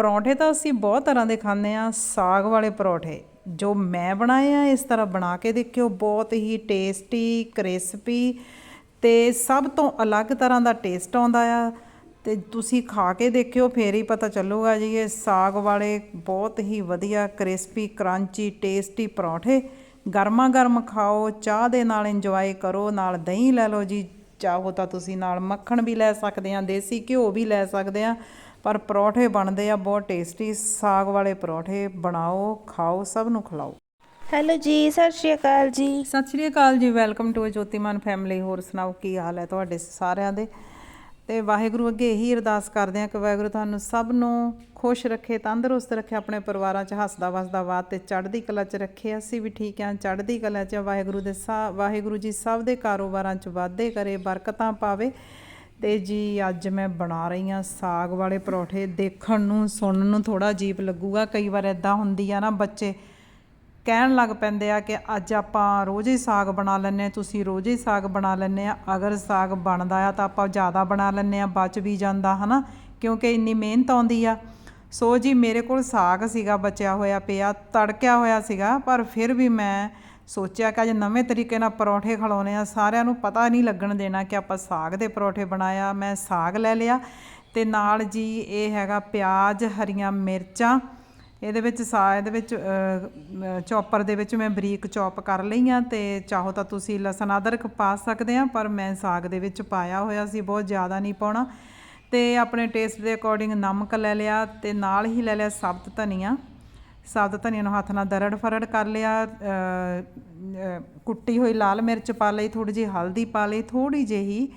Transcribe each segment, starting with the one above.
ਪਰੌਂਠੇ ਤਾਂ ਅਸੀਂ ਬਹੁਤ ਤਰ੍ਹਾਂ ਦੇ ਖਾਂਦੇ ਆ ਸਾਗ ਵਾਲੇ ਪਰੌਂਠੇ। ਜੋ ਮੈਂ ਬਣਾਏ ਆ, ਇਸ ਤਰ੍ਹਾਂ ਬਣਾ ਕੇ ਦੇਖਿਓ, ਬਹੁਤ ਹੀ ਟੇਸਟੀ ਕ੍ਰਿਸਪੀ ਤੇ ਸਭ ਤੋਂ ਅਲੱਗ ਤਰ੍ਹਾਂ ਦਾ ਟੇਸਟ ਆਉਂਦਾ ਆ। ਤੇ ਤੁਸੀਂ ਖਾ ਕੇ ਦੇਖਿਓ, ਫੇਰ ਹੀ ਪਤਾ ਚੱਲੂਗਾ ਜੀ, ਇਹ ਸਾਗ ਵਾਲੇ ਬਹੁਤ ਹੀ ਵਧੀਆ ਕ੍ਰਿਸਪੀ ਕਰੰਚੀ ਟੇਸਟੀ ਪਰੌਂਠੇ। ਗਰਮਾ ਗਰਮ ਖਾਓ, ਚਾਹ ਦੇ ਨਾਲ ਇੰਜੋਏ ਕਰੋ, ਨਾਲ ਦਹੀਂ ਲੈ ਲਓ ਜੀ। ਚਾਹੋ ਤਾਂ ਤੁਸੀਂ ਨਾਲ ਮੱਖਣ ਵੀ ਲੈ ਸਕਦੇ ਆ ਦੇਸੀ ਘਿਓ ਵੀ ਲੈ ਸਕਦੇ ਆ ਪਰ ਪਰੌਠੇ ਬਣਦੇ ਆ ਬਹੁਤ ਟੇਸਟੀ ਸਾਗ ਵਾਲੇ ਪਰੌਠੇ ਬਣਾਓ ਖਾਓ ਸਭ ਨੂੰ ਖਿਲਾਓ। ਹੈਲੋ ਜੀ ਸਤਿ ਸ਼੍ਰੀ ਅਕਾਲ ਜੀ। ਸਤਿ ਸ਼੍ਰੀ ਅਕਾਲ ਜੀ ਵੈਲਕਮ ਟੂ ਜੋਤੀਮਨ ਫੈਮਿਲੀ। ਹੋਰ ਸੁਣਾਓ ਕੀ ਹਾਲ ਹੈ ਤੁਹਾਡੇ ਸਾਰਿਆਂ ਦੇ? ਤੇ ਵਾਹਿਗੁਰੂ ਅੱਗੇ ਇਹੀ ਅਰਦਾਸ ਕਰਦੇ ਆ ਕਿ ਵਾਹਿਗੁਰੂ ਤੁਹਾਨੂੰ ਸਭ ਨੂੰ ਖੁਸ਼ ਰੱਖੇ ਤੰਦਰੁਸਤ ਰੱਖੇ ਆਪਣੇ ਪਰਿਵਾਰਾਂ 'ਚ ਹੱਸਦਾ ਵਸਦਾ ਬਾਤ ਤੇ ਚੜ੍ਹਦੀ ਕਲਾ 'ਚ ਰੱਖੇ। ਅਸੀਂ ਵੀ ਠੀਕ ਆ ਚੜ੍ਹਦੀ ਕਲਾ 'ਚ ਵਾਹਿਗੁਰੂ ਦੇ ਸਾ ਵਾਹਿਗੁਰੂ ਜੀ ਸਭ ਦੇ ਕਾਰੋਬਾਰਾਂ 'ਚ ਵਾਧੇ ਕਰੇ ਬਰਕਤਾਂ ਪਾਵੇ। ਤੇ ਜੀ ਅੱਜ ਮੈਂ ਬਣਾ ਰਹੀ ਹਾਂ ਸਾਗ ਵਾਲੇ ਪਰੌਠੇ। ਦੇਖਣ ਨੂੰ, ਸੁਣਨ ਨੂੰ ਥੋੜਾ ਅਜੀਬ ਲੱਗੂਗਾ। ਕਈ ਵਾਰ ਇਦਾਂ ਹੁੰਦੀ ਆ ਨਾ, ਬੱਚੇ ਕਹਿਣ ਲੱਗ ਪੈਂਦੇ ਆ ਕਿ ਅੱਜ ਆਪਾਂ ਰੋਜ਼ ਹੀ ਸਾਗ ਬਣਾ ਲੈਂਦੇ ਹਾਂ, ਤੁਸੀਂ ਰੋਜ਼ ਹੀ ਸਾਗ ਬਣਾ ਲੈਂਦੇ ਆ ਅਗਰ ਸਾਗ ਬਣਦਾ ਆ ਤਾਂ ਆਪਾਂ ਜ਼ਿਆਦਾ ਬਣਾ ਲੈਂਦੇ ਆ ਬਚ ਵੀ ਜਾਂਦਾ, ਹਨਾ? ਕਿਉਂਕਿ ਇੰਨੀ ਮਿਹਨਤ ਆਉਂਦੀ ਆ। ਸੋ ਜੀ, ਮੇਰੇ ਕੋਲ ਸਾਗ ਸੀਗਾ, ਬਚਿਆ ਹੋਇਆ ਪਿਆ, ਤੜਕਿਆ ਹੋਇਆ ਸੀਗਾ, ਪਰ ਫਿਰ ਵੀ ਮੈਂ ਸੋਚਿਆ ਕਿ ਅੱਜ ਨਵੇਂ ਤਰੀਕੇ ਨਾਲ ਪਰੌਠੇ ਖਲਾਉਣੇ ਆ, ਸਾਰਿਆਂ ਨੂੰ ਪਤਾ ਨਹੀਂ ਲੱਗਣ ਦੇਣਾ ਕਿ ਆਪਾਂ ਸਾਗ ਦੇ ਪਰੌਠੇ ਬਣਾਇਆ, ਮੈਂ ਸਾਗ ਲੈ ਲਿਆ। ਤੇ ਨਾਲ ਜੀ ਇਹ ਹੈਗਾ ਪਿਆਜ਼, ਹਰੀਆਂ ਮਿਰਚਾਂ, ਇਹਦੇ ਵਿੱਚ ਸਾ, ਇਹਦੇ ਵਿੱਚ ਚੌਪਰ ਦੇ ਵਿੱਚ ਮੈਂ ਬਰੀਕ ਚੌਪ ਕਰ ਲਈਆਂ ਤੇ ਚਾਹੋ ਤਾਂ ਤੁਸੀਂ ਲਸਣ ਅਦਰਕ ਪਾ ਸਕਦੇ ਆ, ਪਰ ਮੈਂ ਸਾਗ ਦੇ ਵਿੱਚ ਪਾਇਆ ਹੋਇਆ ਸੀ, ਬਹੁਤ ਜ਼ਿਆਦਾ ਨਹੀਂ ਪਾਉਣਾ। ਤੇ ਆਪਣੇ ਟੇਸਟ ਦੇ ਅਕੋਰਡਿੰਗ ਨਮਕ ਲੈ ਲਿਆ ਤੇ ਨਾਲ ਹੀ ਲੈ ਲਿਆ ਸਬਤ ਧਨੀਆ। ਸਬਤ ਧਨੀਆ ਨੂੰ ਹੱਥ ਨਾਲ ਦਰੜ ਫਰੜ ਕਰ ਲਿਆ ਕੁੱਟੀ ਹੋਈ ਲਾਲ ਮਿਰਚ ਪਾ ਲਈ ਥੋੜੀ ਜਿਹੀ ਹਲਦੀ ਪਾ ਲਈ ਥੋੜੀ ਜਿਹੀ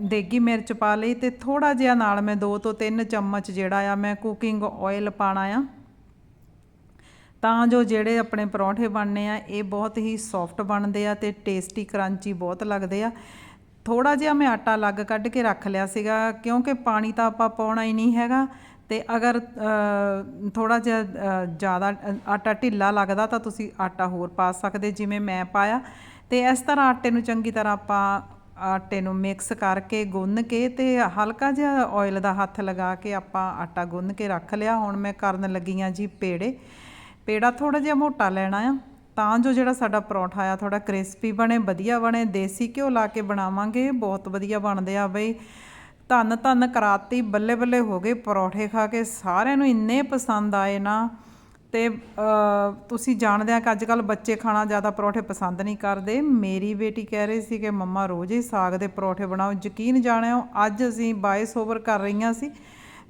ਦੇਗੀ ਮਿਰਚ ਪਾ ਲਈ ਤੇ ਥੋੜਾ ਜਿਹਾ ਨਾਲ ਮੈਂ 2 ਤੋਂ 3 ਚਮਚ ਜਿਹੜਾ ਆ ਮੈਂ ਕੁਕਿੰਗ ਆਇਲ ਪਾਣਾ ਆ। ਤਾਂ ਜੋ ਜਿਹੜੇ ਆਪਣੇ ਪਰੌਂਠੇ ਬਣਨੇ ਆ, ਇਹ ਬਹੁਤ ਹੀ ਸੌਫਟ ਬਣਦੇ ਆ ਤੇ ਟੇਸਟੀ ਕਰੰਚੀ ਬਹੁਤ ਲੱਗਦੇ ਆ। ਥੋੜਾ ਜਿਹਾ ਮੈਂ ਆਟਾ ਲੱਗ ਕੱਢ ਕੇ ਰੱਖ ਲਿਆ ਸੀਗਾ, ਕਿਉਂਕਿ ਪਾਣੀ ਤਾਂ ਆਪਾਂ ਪਾਉਣਾ ਹੀ ਨਹੀਂ ਹੈਗਾ। ਅਤੇ ਅਗਰ ਥੋੜ੍ਹਾ ਜਿਹਾ ਜ਼ਿਆਦਾ ਆਟਾ ਢਿੱਲਾ ਲੱਗਦਾ ਤਾਂ ਤੁਸੀਂ ਆਟਾ ਹੋਰ ਪਾ ਸਕਦੇ ਜਿਵੇਂ ਮੈਂ ਪਾਇਆ। ਅਤੇ ਇਸ ਤਰ੍ਹਾਂ ਆਟੇ ਨੂੰ ਚੰਗੀ ਤਰ੍ਹਾਂ ਆਪਾਂ ਆਟੇ ਨੂੰ ਮਿਕਸ ਕਰਕੇ ਗੁੰਨ ਕੇ ਤੇ ਹਲਕਾ ਜਿਹਾ ਆਇਲ ਦਾ ਹੱਥ ਲਗਾ ਕੇ ਆਪਾਂ ਆਟਾ ਗੁੰਨ ਕੇ ਰੱਖ ਲਿਆ। ਹੁਣ ਮੈਂ ਕਰਨ ਲੱਗੀ ਆ ਜੀ ਪੇੜੇ। ਪੇੜਾ ਥੋੜਾ ਜਿਹਾ ਮੋਟਾ ਲੈਣਾ ਆ। ਤਾਂ ਜੋ ਜਿਹੜਾ ਸਾਡਾ ਪਰੌਂਠਾ ਆ ਥੋੜਾ ਕ੍ਰਿਸਪੀ ਬਣੇ, ਵਧੀਆ ਬਣੇ। ਦੇਸੀ ਘਿਓ ਲਾ ਕੇ ਬਣਾਵਾਂਗੇ। ਬਹੁਤ ਵਧੀਆ ਬਣਦੇ ਆ ਬਈ। ਧੰਨ ਧੰਨ ਕਰਾਤੀ, ਬੱਲੇ ਬੱਲੇ ਹੋ ਗਏ, ਪਰੌਠੇ ਖਾ ਕੇ ਸਾਰਿਆਂ ਨੂੰ ਇੰਨੇ ਪਸੰਦ ਆਏ ਨਾ। ਤੇ ਤੁਸੀਂ ਜਾਣਦੇ ਆ ਕਿ ਅੱਜ ਕੱਲ ਬੱਚੇ ਖਾਣਾ ਜ਼ਿਆਦਾ ਪਰੌਠੇ ਪਸੰਦ ਨਹੀਂ ਕਰਦੇ। ਮੇਰੀ ਬੇਟੀ ਕਹਿ ਰਹੀ ਸੀ ਕਿ, ਮੰਮਾ, ਰੋਜ਼ ਹੀ ਸਾਗ ਦੇ ਪਰੌਠੇ ਬਣਾਓ, ਯਕੀਨ ਜਾਣਿਓ, ਅੱਜ ਅਸੀਂ ਬਾਇਸ ਓਵਰ ਕਰ ਰਹੀਆਂ ਸੀ।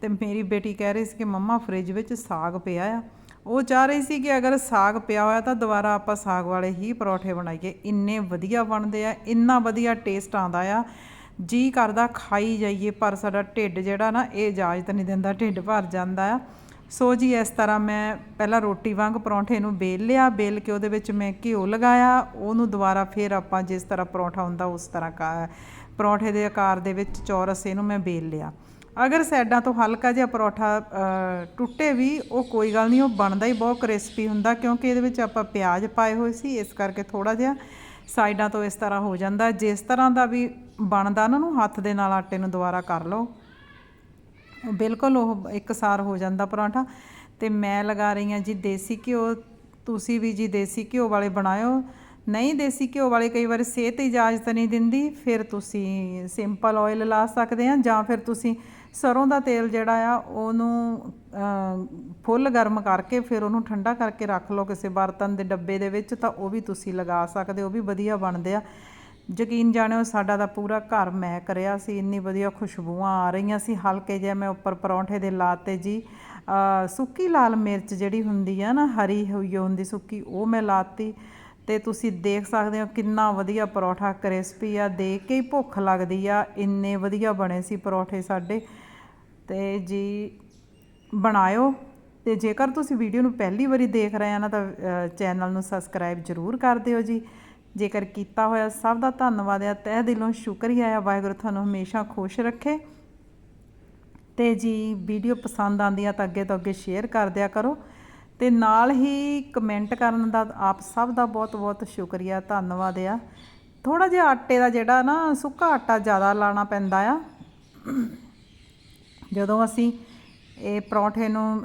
ਤੇ ਮੇਰੀ ਬੇਟੀ ਕਹਿ ਰਹੀ ਸੀ ਕਿ, ਮੰਮਾ, ਫ੍ਰਿਜ ਵਿੱਚ ਸਾਗ ਪਿਆ ਆ। ਉਹ ਚਾਹ ਰਹੀ ਸੀ ਕਿ ਅਗਰ ਸਾਗ ਪਿਆ ਹੋਇਆ ਤਾਂ ਦੁਬਾਰਾ ਆਪਾਂ ਸਾਗ ਵਾਲੇ ਹੀ ਪਰੌਠੇ ਬਣਾਈਏ। ਇੰਨੇ ਵਧੀਆ ਬਣਦੇ ਆ, ਇੰਨਾ ਵਧੀਆ ਟੇਸਟ ਆਉਂਦਾ ਆ। ਜੀ ਕਰਦਾ, ਖਾਈ ਜਾਈਏ, ਪਰ ਸਾਡਾ ਢਿੱਡ ਜਿਹੜਾ ਨਾ, ਇਹ ਇਜਾਜ਼ਤ ਨਹੀਂ ਦਿੰਦਾ, ਢਿੱਡ ਭਰ ਜਾਂਦਾ ਆ। ਸੋ ਜੀ, ਇਸ ਤਰ੍ਹਾਂ ਮੈਂ ਪਹਿਲਾਂ ਰੋਟੀ ਵਾਂਗ ਪਰੌਂਠੇ ਨੂੰ ਬੇਲ ਲਿਆ ਬੇਲ ਕੇ ਉਹਦੇ ਵਿੱਚ ਮੈਂ ਘਿਓ ਲਗਾਇਆ, ਉਹਨੂੰ ਦੁਬਾਰਾ ਫਿਰ ਆਪਾਂ ਜਿਸ ਤਰ੍ਹਾਂ ਪਰੌਂਠਾ ਹੁੰਦਾ, ਉਸ ਤਰ੍ਹਾਂ ਕਾ- ਪਰੌਂਠੇ ਦੇ ਆਕਾਰ ਦੇ ਵਿੱਚ ਚੌਰਸ ਇਹਨੂੰ ਮੈਂ ਬੇਲ ਲਿਆ। ਅਗਰ ਸਾਈਡਾਂ ਤੋਂ ਹਲਕਾ ਜਿਹਾ ਪਰੌਂਠਾ ਟੁੱਟੇ ਵੀ, ਉਹ ਕੋਈ ਗੱਲ ਨਹੀਂ, ਉਹ ਬਣਦਾ ਹੀ ਬਹੁਤ ਕ੍ਰਿਸਪੀ ਹੁੰਦਾ, ਕਿਉਂਕਿ ਇਹਦੇ ਵਿੱਚ ਆਪਾਂ ਪਿਆਜ਼ ਪਾਏ ਹੋਏ ਸੀ, ਇਸ ਕਰਕੇ ਥੋੜਾ ਜਿਹਾ ਸਾਈਡਾਂ ਤੋਂ ਇਸ ਤਰ੍ਹਾਂ ਹੋ ਜਾਂਦਾ। ਜਿਸ ਤਰ੍ਹਾਂ ਦਾ ਵੀ ਬਣਦਾ ਉਹਨਾਂ ਨੂੰ ਹੱਥ ਦੇ ਨਾਲ ਆਟੇ ਨੂੰ ਦੁਬਾਰਾ ਕਰ ਲਓ। ਬਿਲਕੁਲ ਉਹ ਇੱਕਸਾਰ ਹੋ ਜਾਂਦਾ ਪਰੌਂਠਾ। ਤੇ ਮੈਂ ਲਗਾ ਰਹੀ ਹਾਂ ਜੀ ਦੇਸੀ ਘਿਓ। ਤੁਸੀਂ ਵੀ ਜੀ ਦੇਸੀ ਘਿਓ ਵਾਲੇ ਬਣਾਇਓ। ਨਹੀਂ, ਦੇਸੀ ਘਿਓ ਵਾਲੇ ਕਈ ਵਾਰ ਸਿਹਤ ਇਜਾਜ਼ਤ ਨਹੀਂ ਦਿੰਦੀ। ਫਿਰ ਤੁਸੀਂ ਸਿੰਪਲ ਆਇਲ ਲਾ ਸਕਦੇ ਆ ਜਾਂ ਫਿਰ ਤੁਸੀਂ ਸਰੋਂ ਦਾ ਤੇਲ ਜਿਹੜਾ ਆ, ਉਹਨੂੰ ਫੁੱਲ ਗਰਮ ਕਰਕੇ ਫਿਰ ਉਹਨੂੰ ਠੰਡਾ ਕਰਕੇ ਰੱਖ ਲਓ ਕਿਸੇ ਬਰਤਨ ਦੇ ਡੱਬੇ ਦੇ ਵਿੱਚ ਤਾਂ ਉਹ ਵੀ ਤੁਸੀਂ ਲਗਾ ਸਕਦੇ ਹੋ, ਉਹ ਵੀ ਵਧੀਆ ਬਣਦੇ ਆ। ਯਕੀਨ ਜਾਣਿਓ ਸਾਡਾ ਤਾਂ ਪੂਰਾ ਘਰ ਮਹਿਕ ਰਿਹਾ ਸੀ, ਇੰਨੀ ਵਧੀਆ ਖੁਸ਼ਬੂਆਂ ਆ ਰਹੀਆਂ ਸੀ। ਹਲਕੇ ਜਿਹਾ ਮੈਂ ਉੱਪਰ ਪਰੌਂਠੇ ਦੇ ਲਾਤੇ ਜੀ। ਸੁੱਕੀ ਲਾਲ ਮਿਰਚ ਜਿਹੜੀ ਹੁੰਦੀ ਆ ਨਾ, ਹਰੀ ਹੋਈ ਹੁੰਦੀ ਸੁੱਕੀ, ਉਹ ਮੈਂ ਲਾਤੀ। ਤੇ ਤੁਸੀਂ ਦੇਖ ਸਕਦੇ ਹੋ ਕਿੰਨਾ ਵਧੀਆ ਪਰੌਠਾ ਕ੍ਰਿਸਪੀ ਆ, ਦੇਖ ਕੇ ਹੀ ਭੁੱਖ ਲੱਗਦੀ ਆ। ਇੰਨੇ ਵਧੀਆ ਬਣੇ ਸੀ ਪਰੌਠੇ ਸਾਡੇ। ਤੇ ਜੀ, ਬਣਾਇਓ। ਤੇ ਜੇਕਰ ਤੁਸੀਂ ਵੀਡੀਓ ਨੂੰ ਪਹਿਲੀ ਵਾਰੀ ਦੇਖ ਰਹੇ ਆ ਨਾ ਤਾਂ ਚੈਨਲ ਨੂੰ ਸਬਸਕ੍ਰਾਈਬ ਜ਼ਰੂਰ ਕਰ ਦਿਓ ਜੀ। ਜੇਕਰ ਕੀਤਾ ਹੋਇਆ ਸਭ ਦਾ ਧੰਨਵਾਦ ਆ ਤਹਿ ਦਿਲੋਂ ਸ਼ੁਕਰੀਆ ਆ ਵਾਹਿਗੁਰੂ ਤੁਹਾਨੂੰ ਹਮੇਸ਼ਾ ਖੁਸ਼ ਰੱਖੇ। ਤੇ ਜੀ, ਵੀਡੀਓ ਪਸੰਦ ਆਂਦੀ ਆ ਤਾਂ ਅੱਗੇ ਤੋਂ ਅੱਗੇ ਸ਼ੇਅਰ ਕਰ ਦਿਆ ਕਰੋ। ਤੇ ਨਾਲ ਹੀ ਕਮੈਂਟ ਕਰਨ ਦਾ ਆਪ ਸਭ ਦਾ ਬਹੁਤ ਬਹੁਤ ਸ਼ੁਕਰੀਆ, ਧੰਨਵਾਦ ਆ। ਥੋੜਾ ਜਿਹਾ ਆਟੇ ਦਾ ਜਿਹੜਾ ਨਾ ਸੁੱਕਾ ਆਟਾ ਜ਼ਿਆਦਾ ਲਾਣਾ ਪੈਂਦਾ ਆ। ਜਦੋਂ ਅਸੀਂ ਇਹ ਪਰੌਂਠੇ ਨੂੰ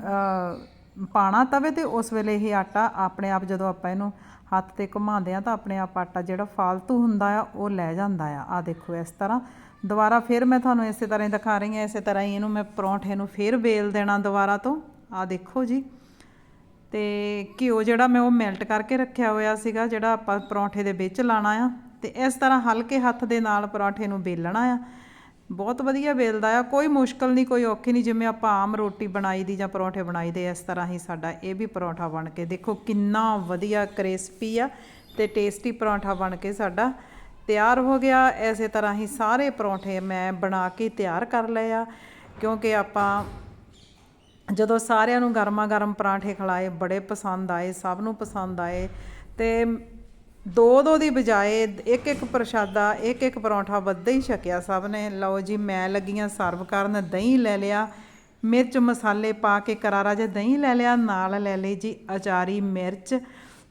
ਪਾਣਾ ਤਵੇ ਤੇ ਉਸ ਵੇਲੇ ਇਹ ਆਟਾ ਆਪਣੇ ਆਪ ਜਦੋਂ ਆਪਾਂ ਇਹਨੂੰ ਹੱਥ ਤੇ ਘੁਮਾਉਂਦੇ ਆ ਤਾਂ ਆਪਣੇ ਆਪ ਆਟਾ ਜਿਹੜਾ ਫਾਲਤੂ ਹੁੰਦਾ ਆ, ਉਹ ਲੈ ਜਾਂਦਾ ਆ। ਆ ਦੇਖੋ ਇਸ ਤਰ੍ਹਾਂ। ਦੁਬਾਰਾ ਫਿਰ ਮੈਂ ਤੁਹਾਨੂੰ ਇਸੇ ਤਰ੍ਹਾਂ ਹੀ ਦਿਖਾ ਰਹੀ ਹਾਂ, ਇਸੇ ਤਰ੍ਹਾਂ ਹੀ ਇਹਨੂੰ ਮੈਂ ਪਰੌਂਠੇ ਨੂੰ ਫਿਰ ਵੇਲ ਦੇਣਾ ਦੁਬਾਰਾ ਤੋਂ। ਆ ਦੇਖੋ ਜੀ। ਤੇ ਘਿਓ ਜਿਹੜਾ ਮੈਂ ਉਹ ਮੈਲਟ ਕਰਕੇ ਰੱਖਿਆ ਹੋਇਆ ਸੀਗਾ, ਜਿਹੜਾ ਆਪਾਂ ਪਰੌਂਠੇ ਦੇ ਵਿੱਚ ਲਾਣਾ ਆ। ਤੇ ਇਸ ਤਰ੍ਹਾਂ ਹਲਕੇ ਹੱਥ ਦੇ ਨਾਲ ਪਰੌਂਠੇ ਨੂੰ ਵੇਲਣਾ ਆ। ਬਹੁਤ ਵਧੀਆ ਵੇਲਦਾ ਆ, ਕੋਈ ਮੁਸ਼ਕਲ ਨਹੀਂ, ਕੋਈ ਔਖੀ ਨਹੀਂ, ਜਿਵੇਂ ਆਪਾਂ ਆਮ ਰੋਟੀ ਬਣਾਈ ਦੀ ਜਾਂ ਪਰੌਂਠੇ ਬਣਾਈ ਦੇ, ਇਸ ਤਰ੍ਹਾਂ ਹੀ ਸਾਡਾ ਇਹ ਵੀ ਪਰੌਂਠਾ ਬਣ ਕੇ, ਦੇਖੋ ਕਿੰਨਾ ਵਧੀਆ ਕ੍ਰਿਸਪੀ ਆ ਤੇ ਟੇਸਟੀ ਪਰੌਂਠਾ ਬਣ ਕੇ ਸਾਡਾ ਤਿਆਰ ਹੋ ਗਿਆ। ਐਸੇ ਤਰ੍ਹਾਂ ਹੀ ਸਾਰੇ ਪਰੌਂਠੇ ਮੈਂ ਬਣਾ ਕੇ ਤਿਆਰ ਕਰ ਲਏ ਆ, ਕਿਉਂਕਿ ਆਪਾਂ ਜਦੋਂ ਸਾਰਿਆਂ ਨੂੰ ਗਰਮਾ ਗਰਮ ਪਰਾਂਠੇ ਖਿਲਾਏ, ਬੜੇ ਪਸੰਦ ਆਏ, ਸਭ ਨੂੰ ਪਸੰਦ ਆਏ, ਤੇ ਦੋ ਦੋ ਦੀ ਬਜਾਏ ਇੱਕ ਇੱਕ ਪ੍ਰਸ਼ਾਦਾ ਇੱਕ ਇੱਕ ਪਰੌਂਠਾ ਵੱਧੇ ਹੀ ਛਕਿਆ ਸਭ ਨੇ। ਲਓ ਜੀ, ਮੈਂ ਲੱਗੀਆਂ ਸਰਵ ਕਰਨ, ਦਹੀਂ ਲੈ ਲਿਆ। ਮਿਰਚ ਮਸਾਲੇ ਪਾ ਕੇ ਕਰਾਰਾ ਜਿਹਾ ਦਹੀਂ ਲੈ ਲਿਆ, ਨਾਲ ਲੈ ਲਈ ਜੀ ਅਚਾਰੀ ਮਿਰਚ।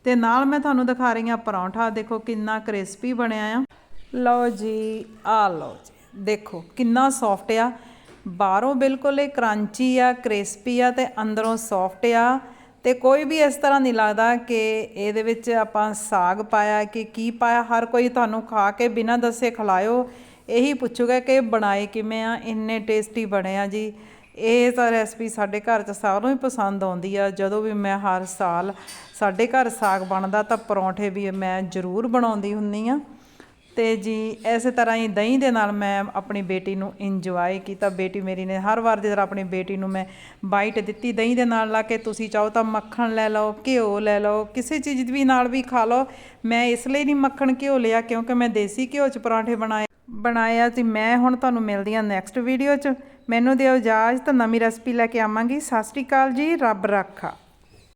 ਤੇ ਨਾਲ ਮੈਂ ਤੁਹਾਨੂੰ ਦਿਖਾ ਰਹੀ ਹਾਂ ਪਰੌਂਠਾ। ਦੇਖੋ ਕਿੰਨਾ ਕ੍ਰਿਸਪੀ ਬਣਿਆ ਆ। ਲਓ ਜੀ, ਆ ਲਓ ਜੀ। ਦੇਖੋ ਕਿੰਨਾ ਸੌਫਟ ਆ। ਬਾਹਰੋਂ ਬਿਲਕੁਲ ਇਹ ਕਰੰਚੀ ਆ, ਕ੍ਰਿਸਪੀ ਆ ਤੇ ਅੰਦਰੋਂ ਸੌਫਟ ਆ। ਤੇ ਕੋਈ ਵੀ ਇਸ ਤਰ੍ਹਾਂ ਨਹੀਂ ਲੱਗਦਾ ਕਿ ਇਹਦੇ ਵਿੱਚ ਆਪਾਂ ਸਾਗ ਪਾਇਆ, ਕਿ ਕੀ ਪਾਇਆ, ਹਰ ਕੋਈ ਤੁਹਾਨੂੰ ਖਾ ਕੇ ਬਿਨਾਂ ਦੱਸੇ ਖਿਲਾਇਓ। ਇਹੀ ਪੁੱਛੂਗਾ ਕਿ ਬਣਾਏ ਕਿਵੇਂ ਆ, ਇੰਨੇ ਟੇਸਟੀ ਬਣੇ ਆ ਜੀ। ਇਹ ਤਾਂ ਰੈਸਪੀ ਸਾਡੇ ਘਰ 'ਚ ਸਾਰਿਆਂ ਨੂੰ ਹੀ ਪਸੰਦ ਆਉਂਦੀ ਆ। ਜਦੋਂ ਵੀ ਮੈਂ ਹਰ ਸਾਲ ਸਾਡੇ ਘਰ ਸਾਗ ਬਣਦਾ ਤਾਂ ਪਰੌਂਠੇ ਵੀ ਮੈਂ ਜ਼ਰੂਰ ਬਣਾਉਂਦੀ ਹੁੰਨੀ ਆ। ਤੇ ਜੀ, ਇਸੇ ਤਰ੍ਹਾਂ ਹੀ ਦਹੀਂ ਦੇ ਨਾਲ ਮੈਂ ਆਪਣੀ ਬੇਟੀ ਨੂੰ ਇੰਜੋਏ ਕੀਤਾ। ਬੇਟੀ ਮੇਰੀ ਨੇ ਹਰ ਵਾਰ ਜਦੋਂ ਆਪਣੀ ਬੇਟੀ ਨੂੰ ਮੈਂ ਬਾਈਟ ਦਿੱਤੀ। ਦਹੀਂ ਦੇ ਨਾਲ ਲਾ ਕੇ ਤੁਸੀਂ ਚਾਹੋ ਤਾਂ ਮੱਖਣ ਲੈ ਲਓ, ਘਿਓ ਲੈ ਲਓ, ਕਿਸੇ ਚੀਜ਼ ਵੀ ਨਾਲ ਵੀ ਖਾ ਲਓ। ਮੈਂ ਇਸ ਲਈ ਨਹੀਂ ਮੱਖਣ ਘਿਓ ਲਿਆ, ਕਿਉਂਕਿ ਮੈਂ ਦੇਸੀ ਘਿਓ 'ਚ ਪਰਾਂਠੇ ਬਣਾਏ, ਬਣਾਇਆ ਸੀ। ਮੈਂ ਹੁਣ ਤੁਹਾਨੂੰ ਮਿਲਦੀ ਹਾਂ ਨੈਕਸਟ ਵੀਡੀਓ 'ਚ। ਮੈਨੂੰ ਦਿਓ ਇਜਾਜ਼ਤ, ਨਵੀਂ ਰੈਸਪੀ ਲੈ ਕੇ ਆਵਾਂਗੀ। ਸਤਿ ਸ਼੍ਰੀ ਅਕਾਲ ਜੀ, ਰੱਬ ਰਾਖਾ।